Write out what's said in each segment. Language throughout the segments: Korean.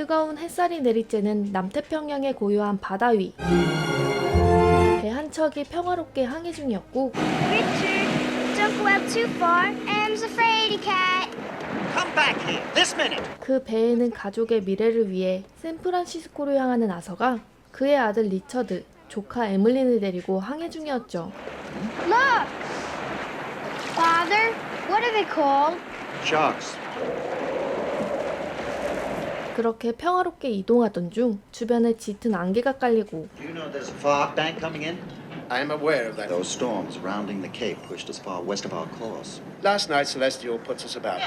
뜨거운 햇살이 내리쬐는 남태평양의 고요한 바다 위. 배 한 척이 평화롭게 항해 중이었고 Richard, don't go out too far. Em's a fraidy cat. Come back here, this minute. 그 배에는 가족의 미래를 위해 샌프란시스코로 향하는 아서가 그의 아들 리처드, 조카 에밀린을 데리고 항해 중이었죠. Look! Father, what are they called? Sharks. 그렇게 평화롭게 이동하던 중 주변에 짙은 안개가 깔리고 Do you know there's a fog bank coming in? I am aware of that. Those storms rounding the Cape pushed us far west of our course. Last night, Celestial puts us about.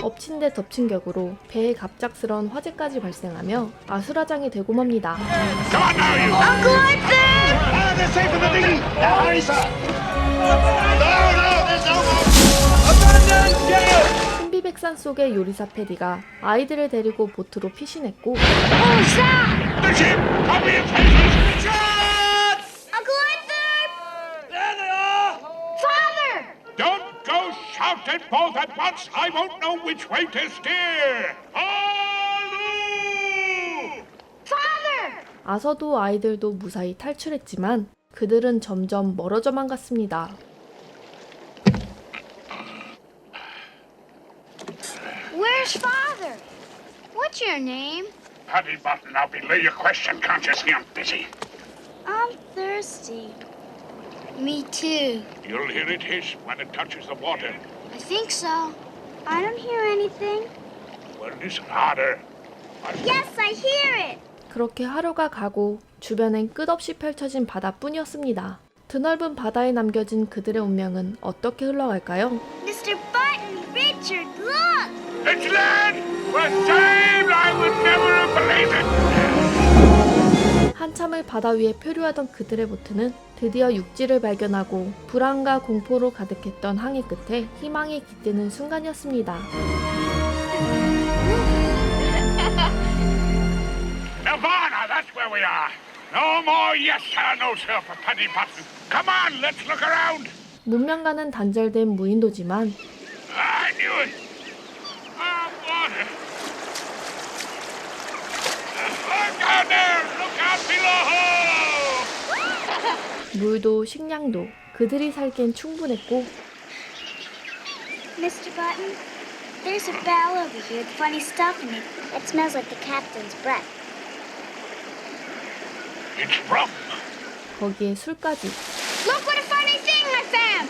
엎친 데 덮친 격으로 배에 갑작스런 화재까지 발생하며 아수라장이 되고 맙니다. Uncle Arthur! 신비백산 속의 요리사 패디가 아이들을 데리고 보트로 피신했고 Oh, stop! Uncle Arthur! There they are! Father! Don't go shouting both at once. I won't know which way to steer. Halloo! Father! 아서도 아이들도 무사히 탈출했지만 그들은 점점 멀어져만 갔습니다. Where's Father? What's your name? Paddy Button, I'll belay your question, can't you see I'm busy? I'm thirsty. Me too. You'll hear it hiss when it touches the water. I think so. I don't hear anything. Well, listen harder. Yes, I hear it. 그렇게 하루가 가고 주변엔 끝없이 펼쳐진 바다뿐이었습니다. 드넓은 바다에 남겨진 그들의 운명은 어떻게 흘러갈까요? Mr. Button, Richard, look! It's land! For shame! I would never have believed it! 한참을 바다 위에 표류하던 그들의 보트는 드디어 육지를 발견하고 불안과 공포로 가득했던 항해 끝에 희망이 깃드는 순간이었습니다. Nirvana, that's where we are. No more yes sir, no sir for Paddy Button. Come on, let's look around. 문명과는 단절된 무인도지만 I knew it. 물도 식량도 그들이 살기엔 충분했고 Mr. Button, there's a barrel over here with funny stuff in it. It smells like the captain's breath. It's rum. 거기에 술까지 Look what a funny thing I found!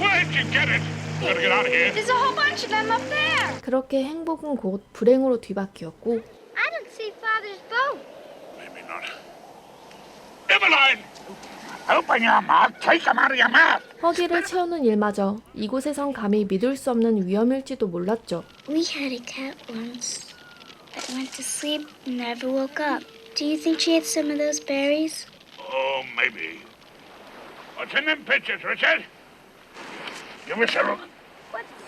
Where'd you get it? Gotta get out of here. There's a whole bunch of them up there. 그렇게 행복은 곧 불행으로 뒤바뀌었고 I don't see Father's boat. Maybe not. Eveline! Open your mouth. Take him out of your mouth. 허기를 채우는 일마저 이곳에선 감히 믿을 수 없는 위험일지도 몰랐죠. We had a cat once that went to sleep and never woke up. Do you think she ate some of those berries? Oh, maybe. What's in them pictures, Richard? Give us a look.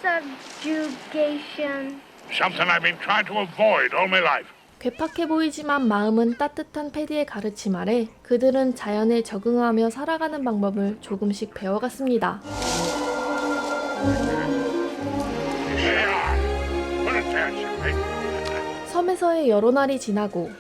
Subjugation? Something I've been trying to avoid all my life. 괴팍해 보이지만 마음은 따뜻한 패디의 가르침 아래 그들은 자연에 적응하며 살아가는 방법을 조금씩 배워갔습니다. 섬에서의 여러 날이 지나고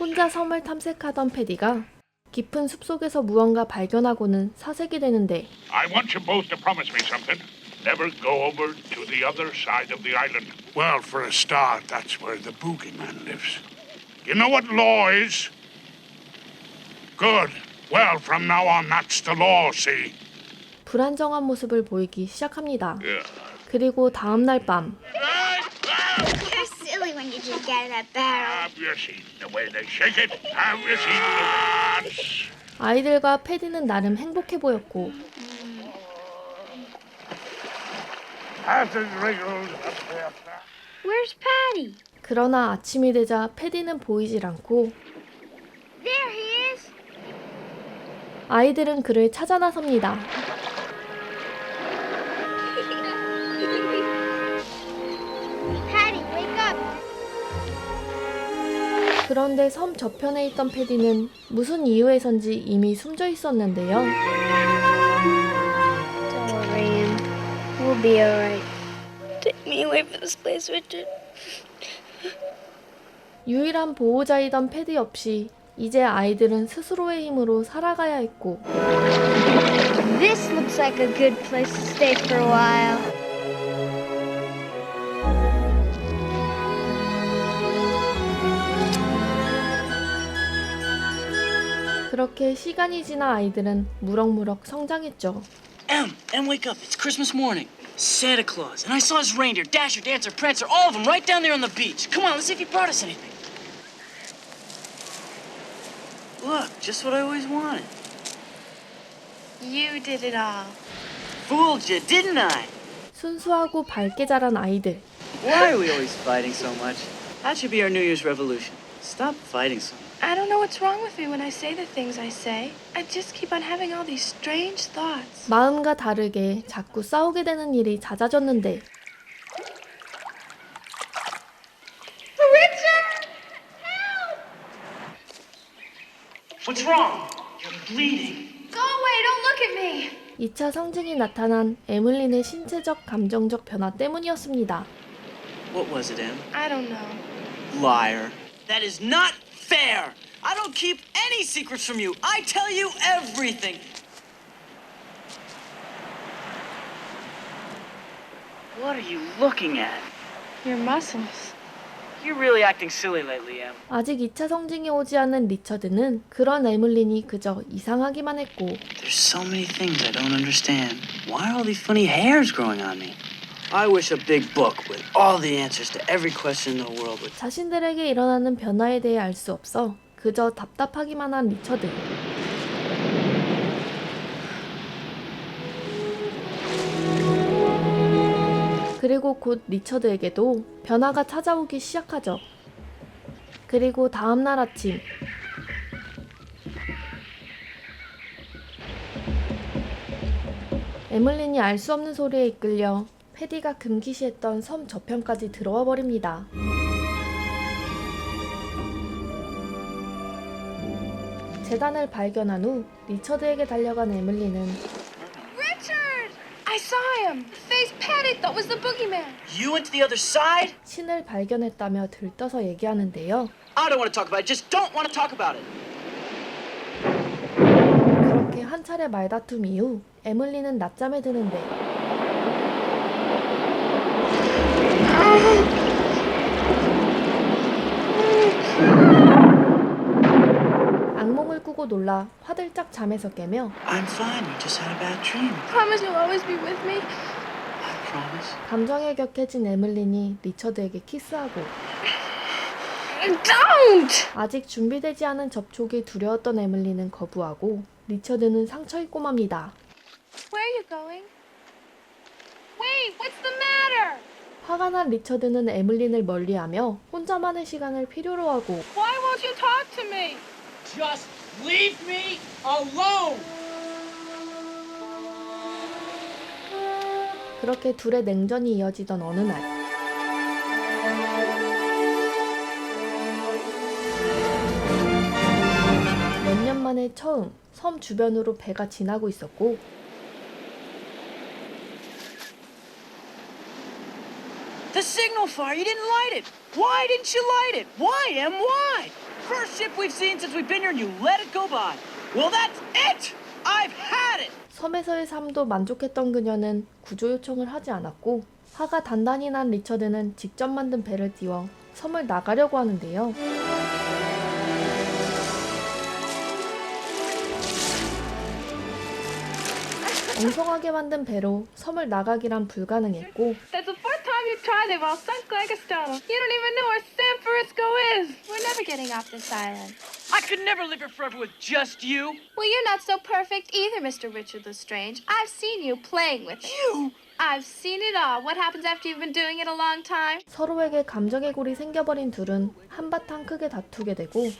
혼자 섬을 탐색하던 패디가 깊은 숲속에서 무언가 발견하고는 사색이 되는데 I want you both to promise me something. Never go over to the other side of the island. Well, for a start, that's where the boogeyman lives. You know what law is? Good. Well, from now on, that's the law, see? 불안정한 모습을 보이기 시작합니다. Yeah. 그리고 다음 날 밤 when you just get that barrel. Have you seen the way they shake it? Have you seen the dance? 아이들과 패디는 나름 행복해 보였고 Have the wriggles up there. Where's Patty? 그러나 아침이 되자 패디는 보이질 않고 There he is. 아이들은 그를 찾아 나섭니다. 그런데 섬 저편에 있던 패디는 무슨 이유에선지 이미 숨져 있었는데요. 유일한 보호자이던 패디 없이 이제 아이들은 스스로의 힘으로 살아가야 했고 This looks like a good place to stay for a while. 그렇게 시간이 지나 아이들은 무럭무럭 성장했죠. Em, Em, wake up. It's Christmas morning. Santa Claus. And I saw his reindeer, Dasher, Dancer, Prancer, all of them right down there on the beach. Come on, let's see if he brought us anything. Look, just what I always wanted. You did it all. Fooled you, didn't I? 순수하고 밝게 자란 아이들. Why are we always fighting so much? That should be our New Year's revolution. Stop fighting so much. I don't know what's wrong with me when I say the things I say. I just keep on having all these strange thoughts. 마음과 다르게 자꾸 싸우게 되는 일이 잦아졌는데 What's wrong? You're bleeding. Go away, don't look at me! 2차 성징이 나타난 에물린의 신체적 감정적 변화 때문이었습니다. What was it, Em? I don't know. Liar. That is not fair. I don't keep any secrets from you. I tell you everything. What are you looking at? Your muscles. You're really acting silly lately, Em. 아직 2차 성징이 오지 않은 리처드는 그런 에물린이 그저 이상하기만 했고 There's so many things I don't understand. Why are all these funny hairs growing on me? I wish a big book with all the answers to every question in the world would. 자신들에게 일어나는 변화에 대해 알 수 없어 그저 답답하기만 한 리처드. 그리고 곧 리처드에게도 변화가 찾아오기 시작하죠. 그리고 다음 날 아침 에물린이 알 수 없는 소리에 이끌려 패디가 금기시했던 섬 저편까지 들어와 버립니다. 재단을 발견한 후 리처드에게 달려간 에밀리는 Richard! I saw him! The face Patty thought was the boogeyman. You went to the other side? 신을 발견했다며 들떠서 얘기하는데요. I don't want to talk about it. Just don't want to talk about it. 그렇게 한 차례 말다툼 이후 에밀리는 낮잠에 드는데 악몽을 꾸고 놀라 화들짝 잠에서 깨며 I'm fine. You just had a bad dream. Promise you'll always be with me. I promise. 감정에 격해진 에밀린이 리처드에게 키스하고 Don't! 아직 준비되지 않은 접촉이 두려웠던 에밀리는 거부하고 리처드는 상처 입고 맙니다. Where are you going? Wait, what's the matter? 화가 난 리처드는 에밀린을 멀리하며 혼자만의 시간을 필요로 하고 Why won't you talk to me? Just leave me alone. 그렇게 둘의 냉전이 이어지던 어느 날 몇 년 만에 처음 섬 주변으로 배가 지나고 있었고 The signal fire. You didn't light it. Why didn't you light it? Why, Em? Why? First ship we've seen since we've been here, and you let it go by. Well, that's it. I've had it. 섬에서의 삶도 만족했던 그녀는 구조 요청을 하지 않았고 화가 단단히 난 리처드는 직접 만든 배를 띄워 섬을 나가려고 하는데요. 엉성하게 만든 배로 섬을 나가기란 불가능했고 time you've tried. They've all sunk like a stone. You don't even know where San Francisco is. We're never getting off this island. I could never live here forever with just you. Well, you're not so perfect either, Mr. Richard Lestrange. I've seen you playing with it. You. I've seen it all. What happens after you've been doing it a long time? 서로에게 감정의 골이 생겨버린 둘은 한바탕 크게 다투게 되고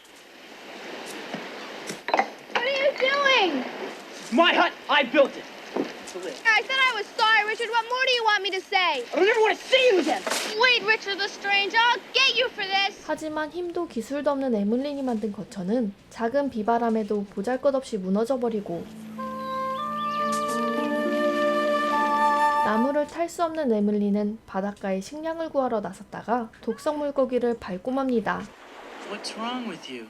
What are you doing? My hut. I built it. To live. I said I was sorry, Richard. What more do you want me to say? I don't ever want to see you again. Wait, Richard Lestrange. I'll get you for this. 하지만 힘도 기술도 없는 에물린이 만든 거처는 작은 비바람에도 보잘것없이 무너져 버리고 나무를 탈 수 없는 에밀리는 바닷가에 식량을 구하러 나섰다가 독성 물고기를 밟고 맙니다. What's wrong with you?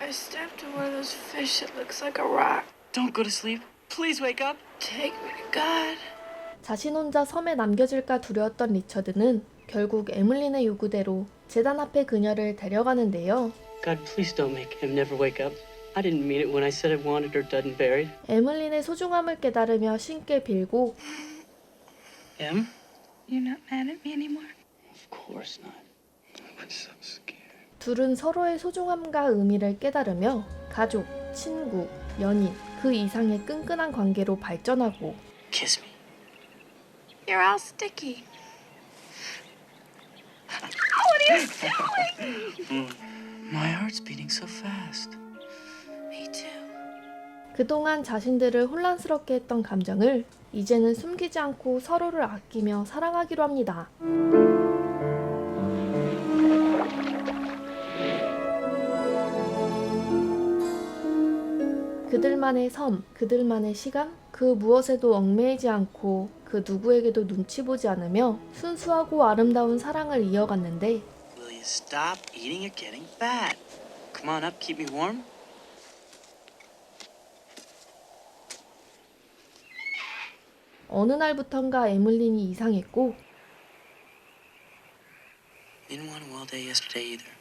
I stepped to where those fish, it looks like a rock. Don't go to sleep. Please wake up. Take me to God. 자신 혼자 섬에 남겨질까 두려웠던 리처드는 결국 에밀린의 요구대로 재단 앞에 그녀를 데려가는데요. God, please don't make him never wake up. I didn't mean it when I said I wanted her dead and buried. 에밀린의 소중함을 깨달으며 신께 빌고 Em? You're not mad at me anymore? Of course not. I'm so scared. 둘은 서로의 소중함과 의미를 깨달으며 가족, 친구, 연인 그 이상의 끈끈한 관계로 발전하고 Kiss me. You're all sticky. My heart's beating so fast. Me too. 그동안 자신들을 혼란스럽게 했던 감정을 이제는 숨기지 않고 서로를 아끼며 사랑하기로 합니다. 그들만의 섬, 그들만의 시간, 그 무엇에도 얽매이지 않고 그 누구에게도 눈치 보지 않으며 순수하고 아름다운 사랑을 이어갔는데 Will you stop eating or getting fat? Come on up, keep me warm. 어느 날부턴가 에밀린이 이상했고 Didn't want to all day yesterday either.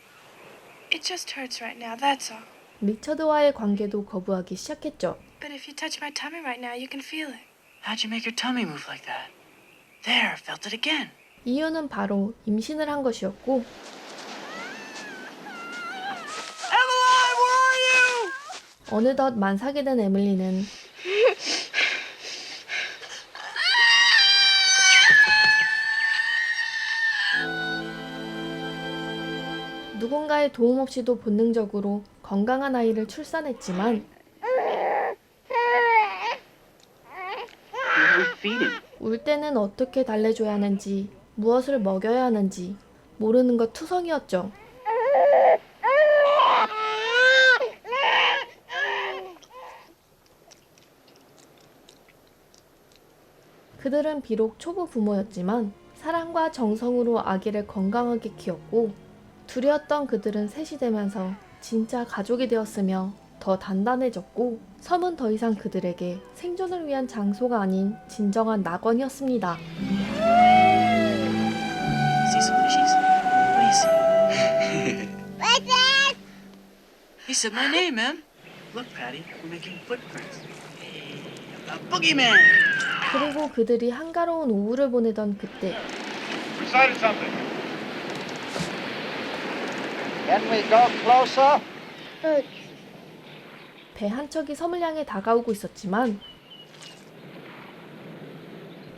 It just hurts right now, that's all. 리처드와의 관계도 거부하기 시작했죠. But if you touch my tummy right now, you can feel it. How'd you make your tummy move like that? There, felt it again. 이유는 바로 임신을 한 것이었고? 어느덧 만삭이 된 에밀리는 누군가의 도움 없이도 본능적으로 건강한 아이를 출산했지만? 울 때는 어떻게 달래줘야 하는지 무엇을 먹여야 하는지 모르는 것 투성이었죠. 그들은 비록 초보 부모였지만 사랑과 정성으로 아기를 건강하게 키웠고 둘이었던 그들은 셋이 되면서 진짜 가족이 되었으며 더 단단해졌고 섬은 더 이상 그들에게 생존을 위한 장소가 아닌 진정한 낙원이었습니다. See some fishies? What do you see? What's that? He said my name, Em. Look, Patty, we're making footprints. Hey, a boogeyman! 그리고 그들이 한가로운 오후를 보내던 그때 We something. Can we go closer? 배 한 척이 섬을 향해 다가오고 있었지만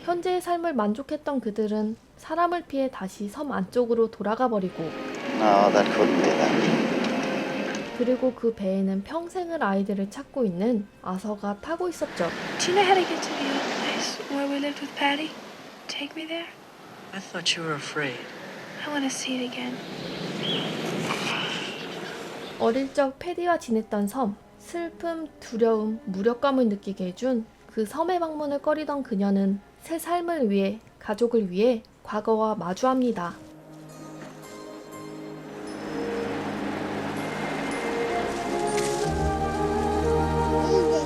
현재의 삶을 만족했던 그들은 사람을 피해 다시 섬 안쪽으로 돌아가 버리고 No, that couldn't be that. 그리고 그 배에는 평생을 아이들을 찾고 있는 아서가 타고 있었죠. Do you know how to get to the old place where we lived with Patty? Take me there. I thought you were afraid. I want to see it again. 어릴 적 패디와 지냈던 섬, 슬픔, 두려움, 무력감을 느끼게 해준 그 섬의 방문을 꺼리던 그녀는 새 삶을 위해, 가족을 위해 과거와 마주합니다.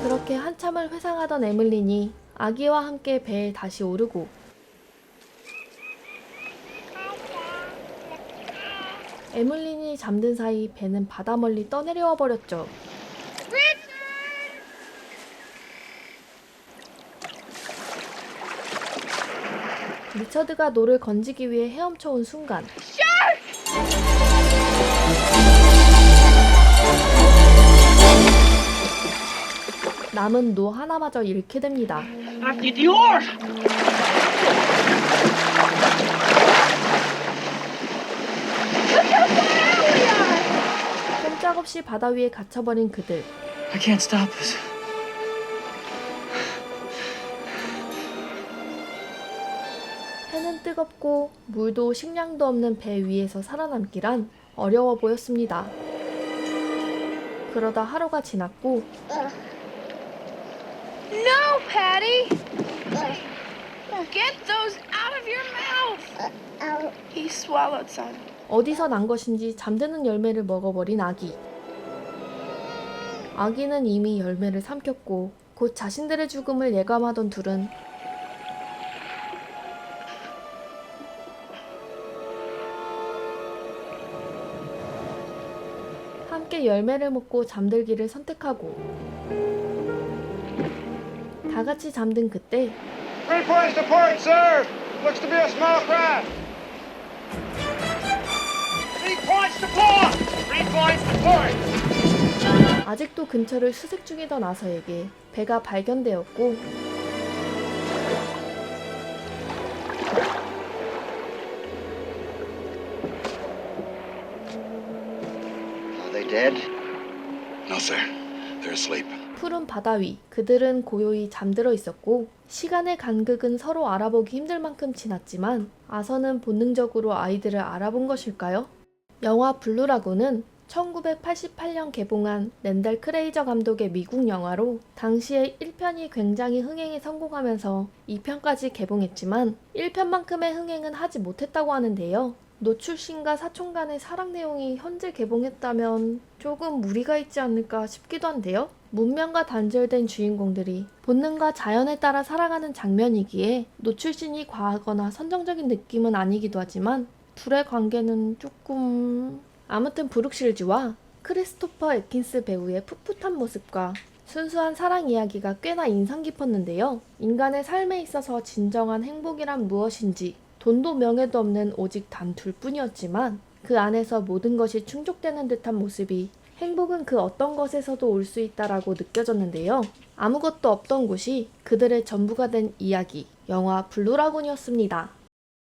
그렇게 한참을 회상하던 에밀린이 아기와 함께 배에 다시 오르고 에밀린이 잠든 사이 배는 바다 멀리 떠내려와 버렸죠. 리처드가 노를 건지기 위해 헤엄쳐 온 순간 남은 노 하나마저 잃게 됩니다. 꼼짝없이 바다 위에 갇혀버린 그들. I can't stop this. 해는 뜨겁고 물도 식량도 없는 배 위에서 살아남기란 어려워 보였습니다. 그러다 하루가 지났고 No, Patty! Get those out of your mouth! He swallowed some. 어디서 난 것인지 잠드는 열매를 먹어버린 아기. 아기는 이미 열매를 삼켰고 곧 자신들의 죽음을 예감하던 둘은 함께 열매를 먹고 잠들기를 선택하고 다 같이 잠든 그때 아직도 근처를 수색 중이던 아서에게 배가 발견되었고. 푸른 바다 위 그들은 고요히 잠들어 있었고 시간의 간극은 서로 알아보기 힘들 만큼 지났지만 아서는 본능적으로 아이들을 알아본 것일까요? 영화 블루라군은 1988년 개봉한 랜달 크레이저 감독의 미국 영화로 당시에 1편이 굉장히 흥행에 성공하면서 2편까지 개봉했지만 1편만큼의 흥행은 하지 못했다고 하는데요. 노출신과 사촌 간의 사랑 내용이 현재 개봉했다면 조금 무리가 있지 않을까 싶기도 한데요. 문명과 단절된 주인공들이 본능과 자연에 따라 살아가는 장면이기에 노출신이 과하거나 선정적인 느낌은 아니기도 하지만 둘의 관계는 조금... 아무튼 브룩실즈와 크리스토퍼 에킨스 배우의 풋풋한 모습과 순수한 사랑 이야기가 꽤나 인상 깊었는데요. 인간의 삶에 있어서 진정한 행복이란 무엇인지 돈도 명예도 없는 오직 단 둘 뿐이었지만 그 안에서 모든 것이 충족되는 듯한 모습이 행복은 그 어떤 것에서도 올 수 있다라고 느껴졌는데요. 아무것도 없던 곳이 그들의 전부가 된 이야기, 영화 블루라군이었습니다.